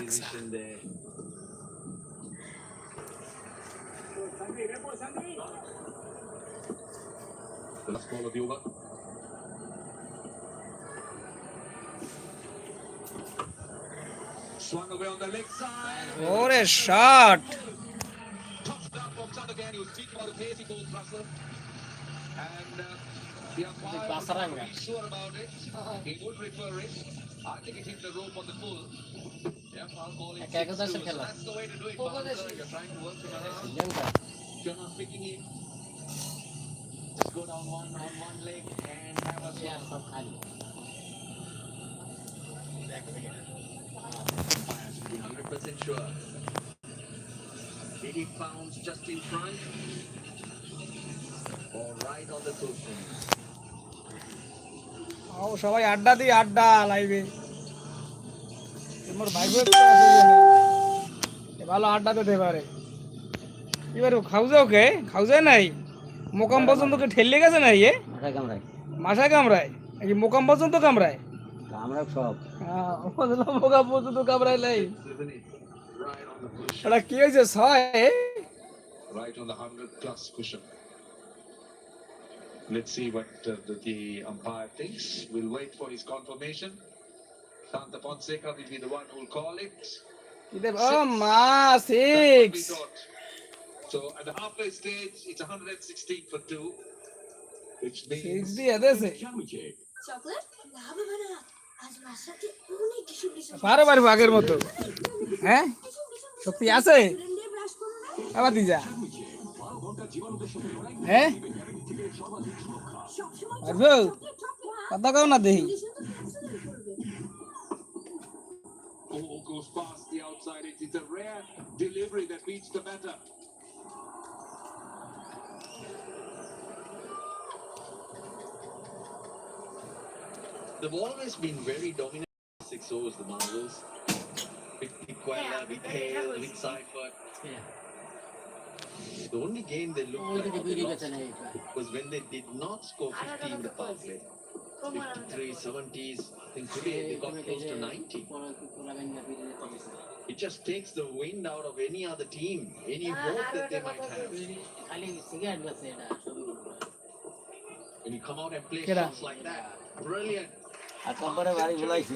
musician there. The last ball of the on the side. What a shot! Touchdown sure about it. He would prefer it. I think it hit the rope the. একাদশের খেলা Go down one on one leg and have a shot from Ali. Back again. I should be 100% sure. 80 pounds just in front. Or right on the cushion. ও সবাই আড্ডা দিই আড্ডা লাইভে তোমার ভাই বোন তো আছে ভালো আড্ডা দিতে পারে এবার খাউজাও কে? খাউজায় নাই? মোকাম পর্যন্ত কে ঠেলে গেছে নাই এ? মাথায় কামড়ায়। মাসা কামড়ায়? নাকি মোকাম পর্যন্ত কামড়ায়? কামড়ায় সব। হ্যাঁ, মোকাম পর্যন্ত কামড়ায় নাই. এটা কি হয়েছে ছয়? Right on the 100 plus cushion. Let's see what uh, the, the umpire thinks. We'll wait for his confirmation. Santa Fonseca will be the one who'll call it. Oh, ma, six. So at the halfway stage, it's 116 for two, which means. Six dia, that's it. Chocolate? পারো পারব আগের মতো হ্যাঁ শক্তি আছে আবার দিজা হ্যাঁ পারব কথা কও না দেখি goes past the outside. It's a rare delivery that beats the batter. The ball has been very dominant six overs, the Marvels. with Quella, with Hale, Big Seifert. The only game they looked like was when they did not score 50 in the power play. 53, 70s. I think today they got close to 90. It just takes the wind out of any other team, any hope that they might have. খালি cigarette বেচে এটা ছবি When you come out and play Keda. shots like that, brilliant. আর কম্পারে বাড়ি বলাইছি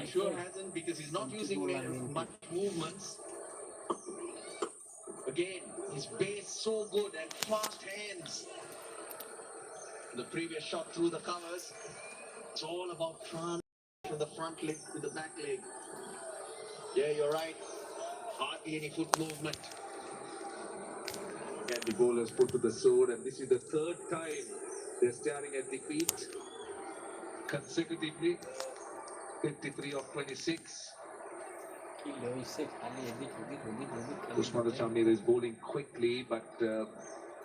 He sure hasn't because he's not using much movements. Again, his base so good and fast hands. The previous shot through the covers. It's all about front from the front leg to the back leg. Yeah, you're right. Hardly any foot movement. And the bowlers put to the sword, and this is the third time they're staring at the defeat consecutively. 53 of 26. Usman Chamir is bowling quickly, but uh,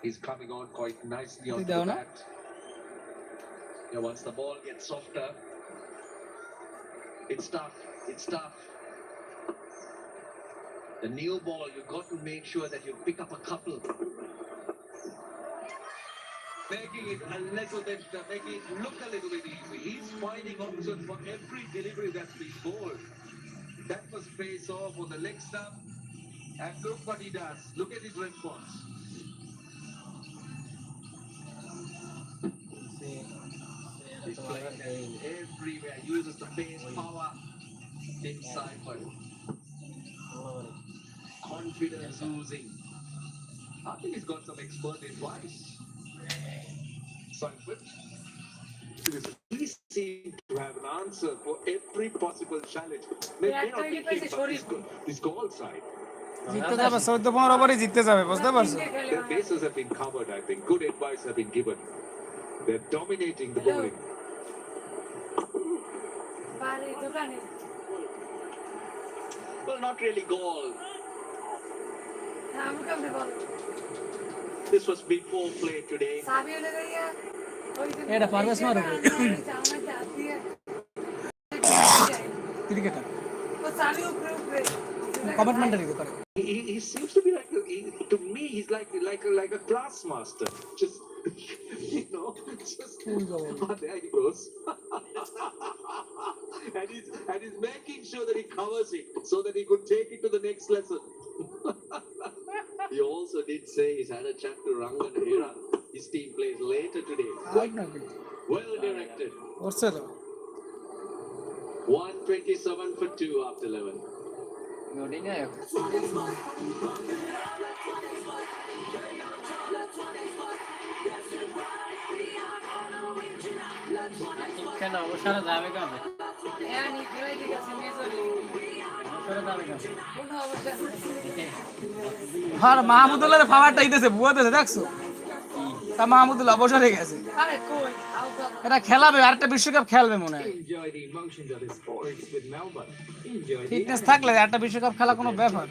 he's coming on quite nicely on the bat. Yeah, once the ball gets softer, it's tough. It's tough. The new ball, you've got to make sure that you pick up a couple. Making it a little bit, uh, making it look a little bit easy. He's finding options for every delivery that's been bowled. That was face off on the leg stump. And look what he does. Look at his response. He's playing everywhere. Uses the pace, power inside, but confidence oozing. I think he's got some expert advice Sanford. He seems to have an answer for every possible challenge. They may not be him, but this, go- this goal side. জিততে যাবে চোদ্দ পনেরো ওভারই জিততে যাবে বুঝতে পারছো Their bases have been covered, I think. Good advice have been given. They're dominating the bowling. বাড়ির দোকানে Well, not really goal. This was before play today. എടാ പർവസ് മാറും. തിരികെട്ടാ കമന്റ് മണ്ടറി ഇത് He, seems to be like to me he's like like like a class master. Just you know just oh, there he goes. And he's and he's making sure that he covers it so that he could take it to the next lesson. he also did say he's had a chat to Rangan Hera. His team plays later today. Well directed. করছে তো 127 for 2 after 11. অধিনায়ক কেন অবসরে যাবে কবে হ্যাঁ নি খেলাই দিয়েছে মেজরি অবসরে যাবে কবে কোনো অবস্থা আর মাহমুদুল্লাহ পাওয়ারটা ইতেছে বুয়াতেছে দেখছ? তা মাহমুদুল্লাহ বসে হয়ে গেছে। এটা খেলাবে আরেকটা বিশ্বকাপ খেলবে মনে হয়। ফিটনেস থাকলে একটা বিশ্বকাপ খেলা কোনো ব্যাপার।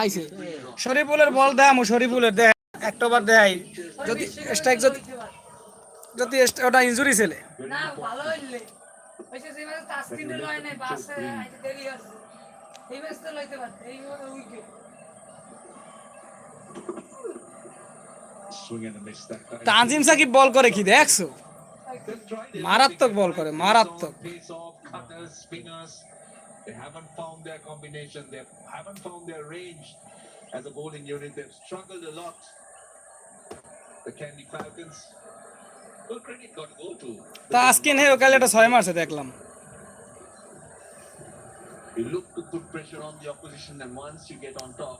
আইছে। শরীফুলের বল দেয় আমু শরীফুলের দেয় একটা বার দেয়। যদি স্ট্রাইক যদি যদি ওটা ইনজুরি ছেলে। না ভালো হইলে। ওইটা যে ম্যাচ লয় নাই বাসে আইতে দেরি আছে এই ম্যাচ তো লইতে পারত এই উইকেট। তানজিম সাকিব বল করে কি দেখছ. মারাত্মক বল করে মারাত্মক. They haven't found their combination. They haven't found their range as a bowling unit. They've struggled a lot. The Candy Falcons. Well, credit got to go to. Taskin হে কালে একটা ছয় মারছে দেখলাম You look to put pressure on the opposition, and once you get on top,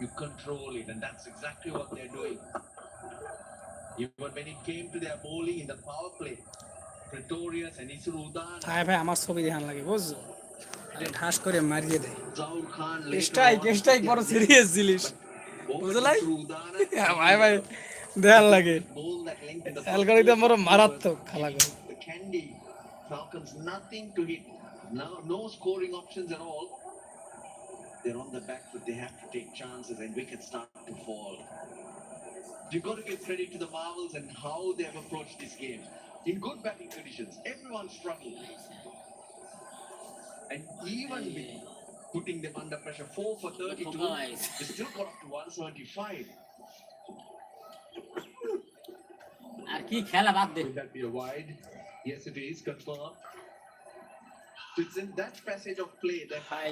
you control it, and that's exactly what they're doing. Even when it came to their bowling in the power play, Pretorius and Isru Udan, ভাই ভাই আমার ছবি দেখান লাগে বুঝছ ঠাস করে মারিয়ে দেয় স্ট্রাইক স্ট্রাইক বড় সিরিয়াস জিনিস বুঝলাই ভাই ভাই দেখান লাগে the বড় মারাত্মক খেলা করে Falcons, nothing to hit. No, no scoring options at all. They're on the back foot. They have to take chances, and wickets start to fall. You've got to give credit to the Marvels and how they have approached this game. In good batting conditions, everyone struggled. And even with putting them under pressure, 4 for 32, Nice. they still got up to 175. আর কি খেলা বাদ দে Will that be a wide? Yes, it is confirmed. So it's in that passage of play that ভাই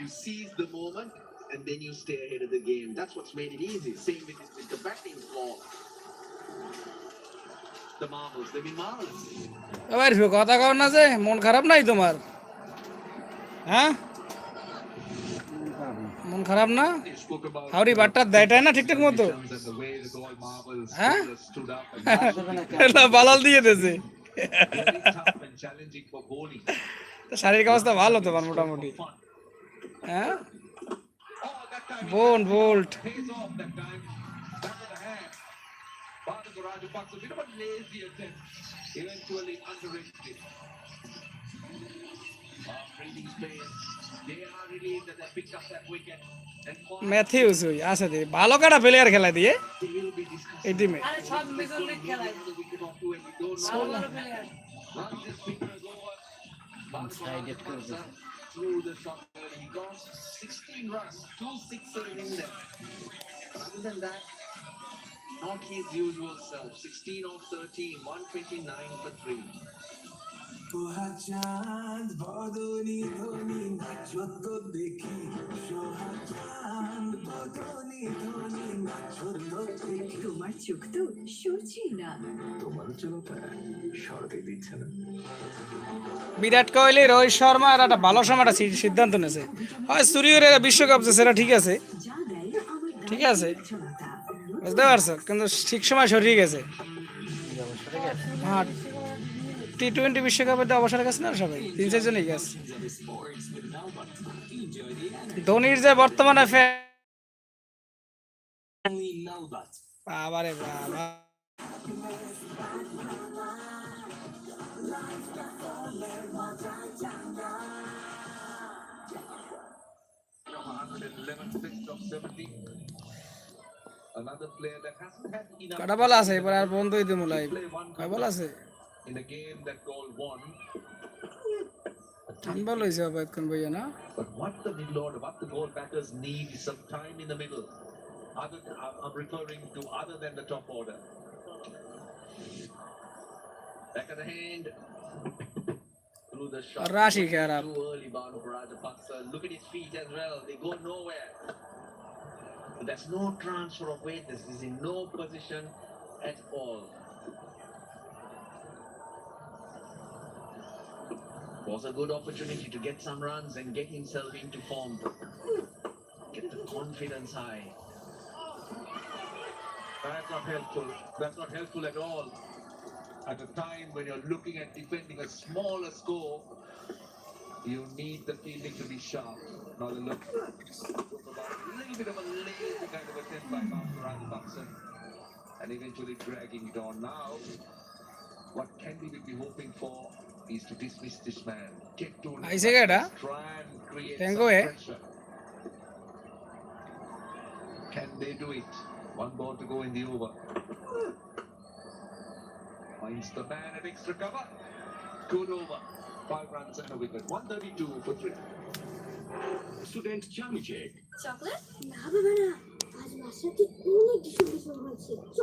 you seize the moment and then you stay ahead of the game. That's what's made it easy. Same with, with the batting for the Marvels. They've been marvelous. এবার কথা কও না যে মন খারাপ নাই তোমার হ্যাঁ মন খারাপ না হাওড়ি বাট্টা দেয়টাই না ঠিকঠাক মতো এটা বালাল দিয়ে দিয়েছে. শারীরিক অবস্থা ভালো তোমার মোটামুটি. হ্যাঁ Oh, that time বোন Boult pays off that time. Back of the hand. Bharat Rajapaksa, a bit of a lazy attempt. Eventually underrated it. Ah, breathing space. They are relieved that they picked up that wicket. And for- Mathews ওই আছে দে ভালো কাটা player খেলা দিয়ে they will be discussing এই টিমে আরে launched 16 runs, two sixes in them. Other than that, not his usual self. 16 of 13, 129 for 3. চাঁদ বদনি ধনি দেখি। সোহা চাঁদ বদনি ধনি দেখি। তোমার চোখ তো সরছেই না। তোমার চোখটা সরতে দিচ্ছে না। বিরাট কোহলি রোহিত শর্মা এরা একটা ভালো সময় একটা সিদ্ধান্ত নিয়েছে। হয় সূর্যের এরা বিশ্বকাপ যে সেটা ঠিক আছে। ঠিক আছে। বুঝতে পারছ? কিন্তু ঠিক সময় সরিয়ে গেছে। গেছে। হ্যাঁ টি টোয়েন্টি বিশ্বকাপের তো অবসর গেছে না সবাই? তিন চারজনই গেছে। ধোনির যে বর্তমানে বাবারে বাবা। কটা বল আছে? এবার আর বন্ধ হইতে মোলাই কয় বল আছে? in a game that goal won. তিন বল হয়েছে অবৈতক্ষণ ভাইয়া না But what the Lord, what the goal batters need is some time in the middle. Other, I'm I'm referring to other than the top order. Back of the hand. Through the shot. Rashi খারাপ Too early bound for Rajapaksa. Look at his feet as well. They go nowhere. There's no transfer of weight. This is in no position at all. Was a good opportunity to get some runs and get himself into form. Get the confidence high. That's not helpful. That's not helpful at all. At a time when you're looking at defending a smaller score, you need the feeling to be sharp. Now the look a little bit of a lazy kind of attempt by Ryan Buxton and eventually dragging it on now. What can we be hoping for is to dismiss this man. Get to আইছে কেডা? try and create Tengo, some eh? pressure. Can they do it? One ball to go in the over. Finds the man at extra cover. Good over. Five runs and a wicket. 132 for three. Student Jami check chocolate না বাবা না আজ বাসাটি অনেক কিছু কিছু হয়েছে